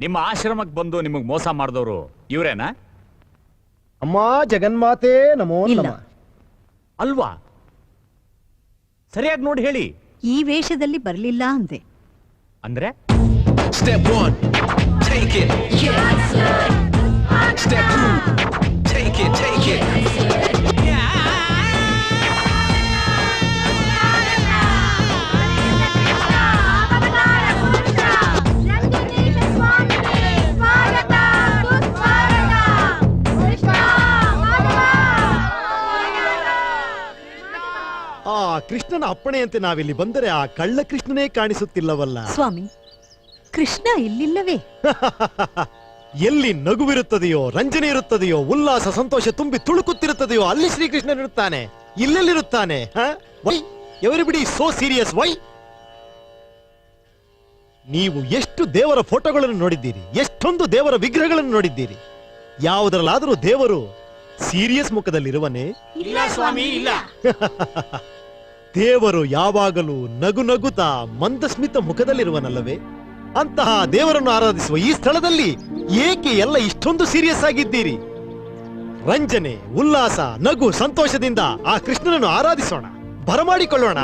ನಿಮ್ಮ ಆಶ್ರಮಕ್ಕೆ ಬಂದು ನಿಮಗ್ ಮೋಸ ಮಾಡಿದವರು ಇವರೇನಾ? ಅಮ್ಮ ಜಗನ್ಮಾತೆ ನಮೋ ಇಲ್ಲ. ನಮಃ. ಅಲ್ವಾ? ಸರಿಯಾಗಿ ನೋಡಿ ಹೇಳಿ. ಈ ವೇಷದಲ್ಲಿ ಬರಲಿಲ್ಲ ಅಂದೆ. ಅಂದ್ರೆ? Step one, take it. Step two, take it take it. ಕೃಷ್ಣನ ಅಪ್ಪಣೆಯಂತೆ ನಾವಿಲ್ಲಿ ಬಂದರೆ ಆ ಕಳ್ಳ ಕೃಷ್ಣನೇ ಕಾಣಿಸುತ್ತಿಲ್ಲವಲ್ಲ? ಸ್ವಾಮಿ ಕೃಷ್ಣ ಇಲ್ಲಿಲ್ಲವೇ? ಎಲ್ಲಿ ನಗುವಿರುತ್ತದೆಯೋ ರಂಜನೆ ಇರುತ್ತದೆಯೋ ಉಲ್ಲಾಸ ಸಂತೋಷ ತುಂಬಿ ತುಳುಕುತ್ತಿರುತ್ತದೆಯೋ ಅಲ್ಲಿ ಶ್ರೀಕೃಷ್ಣನಿರುತ್ತಾನೆ ಇಲ್ಲೆಲ್ಲಿರುತ್ತಾನೆ? ವೈ? ಬಿಡಿ ಸೋ ಸೀರಿಯಸ್ ವೈ? ನೀವು ಎಷ್ಟು ದೇವರ ಫೋಟೋಗಳನ್ನು ನೋಡಿದ್ದೀರಿ ಎಷ್ಟೊಂದು ದೇವರ ವಿಗ್ರಹಗಳನ್ನು ನೋಡಿದ್ದೀರಿ ಯಾವುದರಲ್ಲಾದರೂ ದೇವರು ಸೀರಿಯಸ್ ಮುಖದಲ್ಲಿರುವನೇ? ಇಲ್ಲ ಸ್ವಾಮಿ ಇಲ್ಲ. ದೇವರು ಯಾವಾಗಲೂ ನಗು ನಗುತ್ತಾ ಮಂದಸ್ಮಿತ ಮುಖದಲ್ಲಿರುವನಲ್ಲವೇ? ಅಂತಹ ದೇವರನ್ನು ಆರಾಧಿಸುವ ಈ ಸ್ಥಳದಲ್ಲಿ ಏಕೆ ಎಲ್ಲ ಇಷ್ಟೊಂದು ಸೀರಿಯಸ್ ಆಗಿದ್ದೀರಿ? ರಂಜನೆ, ಉಲ್ಲಾಸ, ನಗು, ಸಂತೋಷದಿಂದ ಆ ಕೃಷ್ಣನನ್ನು ಆರಾಧಿಸೋಣ. ಬರಮಾಡಿಕೊಳ್ಳೋಣ.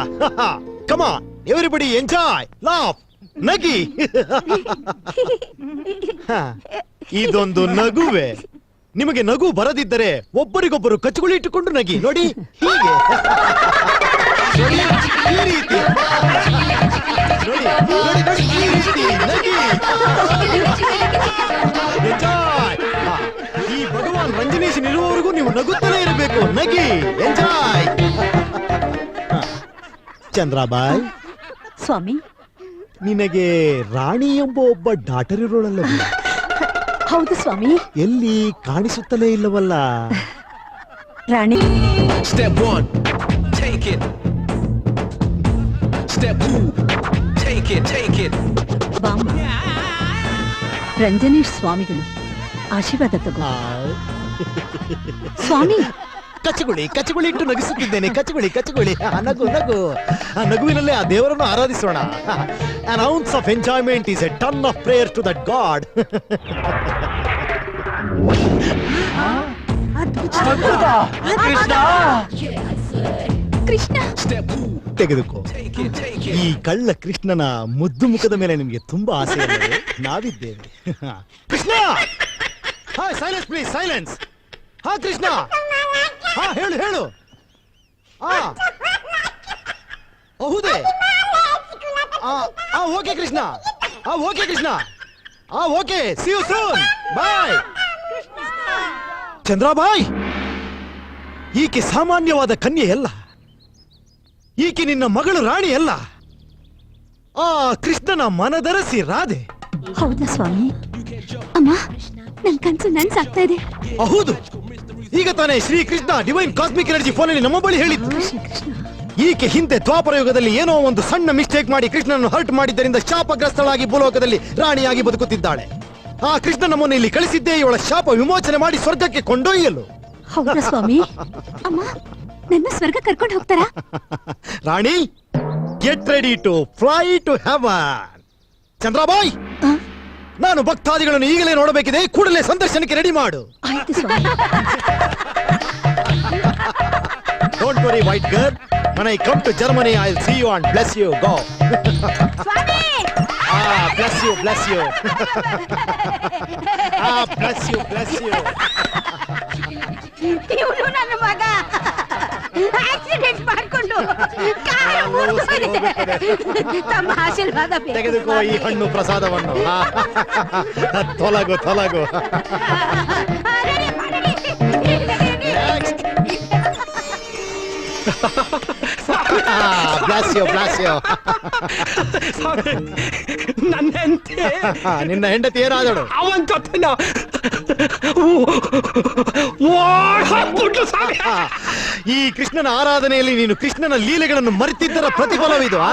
ಕಮ ಎವರಿಬಡಿ ಎಂಜಾಯ್ ಲಾಫ್ ನಗಿ. ಇದೊಂದು ನಗುವೆ. ನಿಮಗೆ ನಗು ಬರದಿದ್ದರೆ ಒಬ್ಬರಿಗೊಬ್ಬರು ಕಚ್ಚುಗುಳಿ ಇಟ್ಟುಕೊಂಡು ನಗಿ. ನೋಡಿ, ಹೀಗೆ. ಈ ರೀತಿ ನೋಡಿ ನೋಡಿ ನೋಡಿ ಈ ರೀತಿ ನಗಿ ಎಂಜಾಯ್ ಈ ಭಗವಾನ್ ರಂಜನೀಶ್ ಇರುವವರೆಗೂ ನೀವು ನಗುತ್ತಲೇ ಇರಬೇಕು ನಗಿ ಎಂಜಾಯ್ ಚಂದ್ರಾಬಾಯ್ ಸ್ವಾಮಿ. ನಿನಗೆ ರಾಣಿ ಎಂಬ ಒಬ್ಬ ಡಾಟರ್ ಇರೋಳಲ್ಲವೇ ಹೌದು ಸ್ವಾಮಿ. ಎಲ್ಲಿ ಕಾಣಿಸುತ್ತಲೇ ಇಲ್ಲವಲ್ಲ? ರಾಣಿ. Step one take it. Step two, take it, take it. ಬಾಮ್ಮ ರಂಜನೀಶ್ ಸ್ವಾಮಿಗಳು ಆಶೀರ್ವಾದ ತಗೋ ಸ್ವಾಮಿ ಕಚ್ಚಗುಳಿ ಕಚ್ಚಗುಳಿ ಇಟ್ಟು ನಗಿಸುತ್ತಿದ್ದೇನೆ ಕಚ್ಚಗುಳಿ ಕಚ್ಚಗುಳಿ ಆ, ನಗು ನಗು ಆ ನಗುವಿನಲ್ಲೇ ಆ ದೇವರನ್ನು ಆರಾಧಿಸೋಣ an ounce of enjoyment is a ton of prayer to that god Krishna Step two, ತೆಗೆದುಕೋ. ಈ ಕಳ್ಳ ಕೃಷ್ಣನ ಮುದ್ದು ಮುಖದ ಮೇಲೆ ನಿಮಗೆ ತುಂಬಾ ಆಸೆ? ನಾವಿದ್ದೇವೆ. ಕೃಷ್ಣ! ಹಾ ಸೈಲೆನ್ಸ್ ಪ್ಲೀಸ್ ಸೈಲೆನ್ಸ್ ಹಾ ಕೃಷ್ಣ! ಹಾ ಹೇಳು ಹೇಳು. ಹಾ ಹೌದೇ ಆ ಆ, ಓಕೆ ಕೃಷ್ಣ. ಆ ಓಕೆ ಕೃಷ್ಣ. ಆ okay. See you soon bye Chandrabai! ಈಕೆ ಸಾಮಾನ್ಯವಾದ ಕನ್ಯೆ ಅಲ್ಲ. ಈಕೆ ನಿನ್ನ ಮಗಳು ರಾಣಿ ಅಲ್ಲ. ಆ ಕೃಷ್ಣನ ಮನದರಸಿ ರಾಧೆ. ಹೌದಾ ಸ್ವಾಮಿ? ಅಮ್ಮ ನನ್ ಕನ್ಸು ನನ್ಸಾಗ್ತಾ ಇದೆ. ಹೌದು. ಈಗ ತಾನೇ Shri Krishna divine cosmic energy ಫೋನಲ್ಲಿ ನಮ್ಮ ಬಳಿ ಹೇಳಿದ್ದು. ಈಕೆ ಹಿಂದೆ ದ್ವಾಪರ ಯುಗದಲ್ಲಿ ಏನೋ ಒಂದು ಸಣ್ಣ ಮಿಸ್ಟೇಕ್ ಮಾಡಿ ಕೃಷ್ಣನನ್ನು ಹರ್ಟ್ ಮಾಡಿದ್ದರಿಂದ ಶಾಪಗ್ರಸ್ತಳಾಗಿ ಭೂಲೋಕದಲ್ಲಿ ರಾಣಿಯಾಗಿ ಬದುಕುತ್ತಿದ್ದಾಳೆ. ಆ ಕೃಷ್ಣ ನಮ್ಮನ್ನು ಇಲ್ಲಿ ಕಳಿಸಿದ್ದೇ ಇವಳ ಶಾಪ ವಿಮೋಚನೆ ಮಾಡಿ ಸ್ವರ್ಗಕ್ಕೆ ಕೊಂಡೊಯ್ಯಲು. ಹೌದಾ ಸ್ವಾಮಿ? ಅಮ್ಮ ನನ್ನ ಸ್ವರ್ಗ ಕರ್ಕೊಂಡು ಹೋಗ್ತಾರಾ? ರಾಣಿ get ready to fly to heaven Chandrabai ನಾನು ಭಕ್ತಾದಿಗಳನ್ನು ಈಗಲೇ ನೋಡಬೇಕಿದೆ ಕೂಡಲೇ ಸಂದರ್ಶನಕ್ಕೆ ರೆಡಿ ಮಾಡು. ಆಯ್ತು ಸ್ವಾಮಿ. ಡೋಂಟ್ ವರಿ ವೈಟ್ ಗರ್ when i come to germany i'll see you and bless you. Go. ah bless you bless you. Ah bless you bless you. ಇವನು ನನ್ನ ಮಗ. ಆಕ್ಸಿಡೆಂಟ್ ಮಾಡ್ಕೊಂಡು ಕಾಲು ಮುರ್ದ್ಹೋಗಿದೆ. ತಮ್ಮ ಆಶೀರ್ವಾದ ಬೇಕು. ತೆಗೆದುಕೋ ಈ ಹಣ್ಣು ಪ್ರಸಾದವನ್ನು. ಆ, ತೊಲಗು ತೊಲಗು. ಅರೆರೆ, ಅರೆರೆ. ಬ್ಲಾಸ್ ಯು ಬ್ಲಾಸ್ ಯು ನನ್ನ ಹೆಂಡತಿ. ನಿನ್ನ ಹೆಂಡತಿ ಏನಾದಳು? ಅವನ್ ಜೊತೆನ ಓಡ್ ಹೋಗ್ಬಿಟ್ಲು ಸ್ವಾಮಿ ಆ, ಈ ಕೃಷ್ಣನ ಆರಾಧನೆಯಲ್ಲಿ ನೀನು ಕೃಷ್ಣನ ಲೀಲೆಗಳನ್ನು ಮರೆತಿದ್ದರ ಪ್ರತಿಫಲವಿದು. ಆ?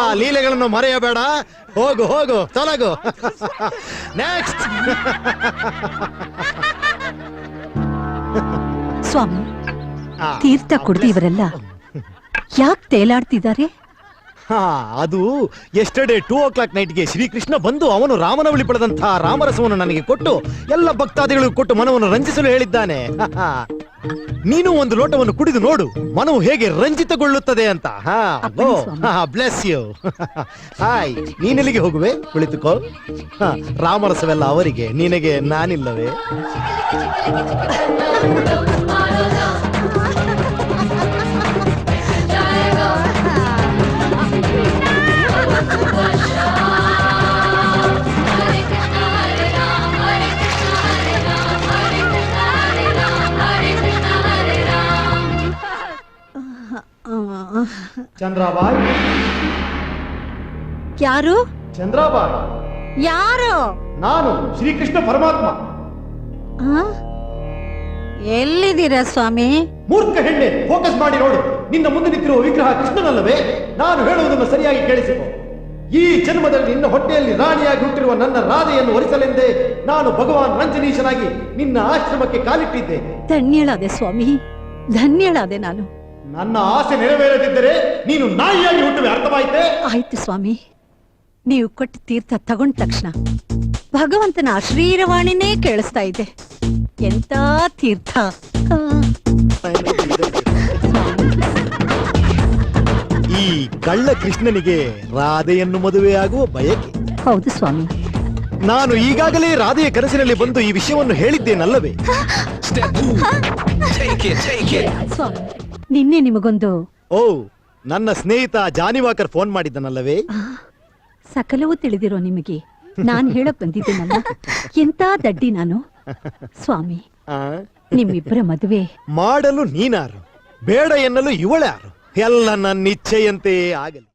ಆ ಲೀಲೆಗಳನ್ನು ಮರೆಯಬೇಡ. ಹೋಗು ಹೋಗು ತೊಲಗು. ನೆಕ್ಸ್ಟ್ ಸ್ವಾಮಿ ತೀರ್ಥ ಕುಡ್ದು ಇವರೆಲ್ಲ ಯಾಕೆ ತೇಲಾಡ್ತಿದ್ದಾರೆ? ಹಾ ಅದು ಎಸ್ಟರ್ಡೇ ಟೂ ಓ ಕ್ಲಾಕ್ ನೈಟ್ಗೆ ಶ್ರೀಕೃಷ್ಣ ಬಂದು ಅವನು ರಾಮನವಳಿ ಪಡೆದಂತಹ ರಾಮರಸವನ್ನು ನನಗೆ ಕೊಟ್ಟು ಎಲ್ಲ ಭಕ್ತಾದಿಗಳಿಗೂ ಕೊಟ್ಟು ಮನವನ್ನು ರಂಜಿಸಲು ಹೇಳಿದ್ದಾನೆ. ಹಾ. ನೀನು ಒಂದು ಲೋಟವನ್ನು ಕುಡಿದು ನೋಡು. ಮನವು ಹೇಗೆ ರಂಜಿತಗೊಳ್ಳುತ್ತದೆ ಅಂತ. ಹಾ. ಬ್ಲೆಸ್ ಯು ಹಾಯ್ ನೀನೆಲ್ಲಿಗೆ ಹೋಗುವೆ? ಕುಳಿತುಕೋ. ಹಾ, ರಾಮರಸವೆಲ್ಲ ಅವರಿಗೆ ನಿನಗೆ ನಾನಿಲ್ಲವೇ? ಚಂದ್ರಾಬಾಯ್? ಯಾರು? ಚಂದ್ರಾಬಾಯ್. ಯಾರು? ನಾನು ಶ್ರೀಕೃಷ್ಣ ಪರಮಾತ್ಮ. ಆ? ಎಲ್ಲಿದ್ದೀರಾ ಸ್ವಾಮಿ? ಮೂರ್ಖ ಹೆಣ್ಣೆ ಫೋಕಸ್ ಮಾಡಿ ನೋಡು. ನಿನ್ನ ಮುಂದೆ ನಿಂತಿರುವ ವಿಗ್ರಹ ಕೃಷ್ಣನಲ್ಲವೇ? ನಾನು ಹೇಳುವುದನ್ನು ಸರಿಯಾಗಿ ಕೇಳಿಸಿಕೊ ಈ ಜನ್ಮದಲ್ಲಿ ನಿನ್ನ ಹೊಟ್ಟೆಯಲ್ಲಿ ರಾಣಿಯಾಗಿ ಹುಟ್ಟಿರುವ ನನ್ನ ರಾಧೆಯನ್ನು ಒರಿಸಲೆಂದೇ ನಾನು ಭಗವಾನ್ ರಂಜನೀಶನಾಗಿ ನಿನ್ನ ಆಶ್ರಮಕ್ಕೆ ಕಾಲಿಟ್ಟಿದ್ದೆ. ಧನ್ಯಳಾದೆ ಸ್ವಾಮಿ. ಧನ್ಯಳಾದೆ ನಾನು. ನನ್ನ ಆಸೆ ನೆರವೇರದಿದ್ದರೆ ನೀನು ನಾಯಿಯಾಗಿ ಹುಟ್ಟುವೆ ಅರ್ಥವಾಯಿತೆ? ಆಯ್ತು ಸ್ವಾಮಿ. ನೀವು ಕೊಟ್ಟ ತೀರ್ಥ ತಗೊಂಡ ತಕ್ಷಣ ಭಗವಂತನ ಅಶ್ರೀರವಾಣಿನೇ ಕೇಳಿಸ್ತಾ ಇದೆ. ಎಂತ ತೀರ್ಥ? ಆ, ಈ ಕಳ್ಳ ಕೃಷ್ಣನಿಗೆ ರಾಧೆಯನ್ನು ಮದುವೆಯಾಗುವ ಬಯಕೆ. ಹೌದು ಸ್ವಾಮಿ. ನಾನು ಈಗಾಗಲೇ ರಾಧೆಯ ಕನಸಿನಲ್ಲಿ ಬಂದು ಈ ವಿಷಯವನ್ನು ಹೇಳಿದ್ದೇನಲ್ಲವೇ? Step. two. Take it, take it. ಸ್ವಾಮಿ. ನಿನ್ನೆ ನಿಮಗೊಂದು ಓ ನನ್ನ ಸ್ನೇಹಿತ ಜಾನಿವಾಕರ್ ಫೋನ್ ಮಾಡಿದ್ದನಲ್ಲವೇ? ಸಕಲವೂ ತಿಳಿದಿರೋ ನಿಮಗೆ. ನಾನು ಹೇಳಕ್ ಬಂದಿದ್ದೇನಲ್ಲ? ಎಂತ ದಡ್ಡಿ ನಾನು? ಸ್ವಾಮಿ ಆ? ನಿಮ್ಮಿಬ್ಬರ ಮದುವೆ. ಮಾಡಲು ನೀನಾರು ಬೇಡ ಎನ್ನಲು ಇವಳ್ಯಾರು ಎಲ್ಲ ನನ್ನ ಇಚ್ಛೆಯಂತೆ ಆಗಲಿ.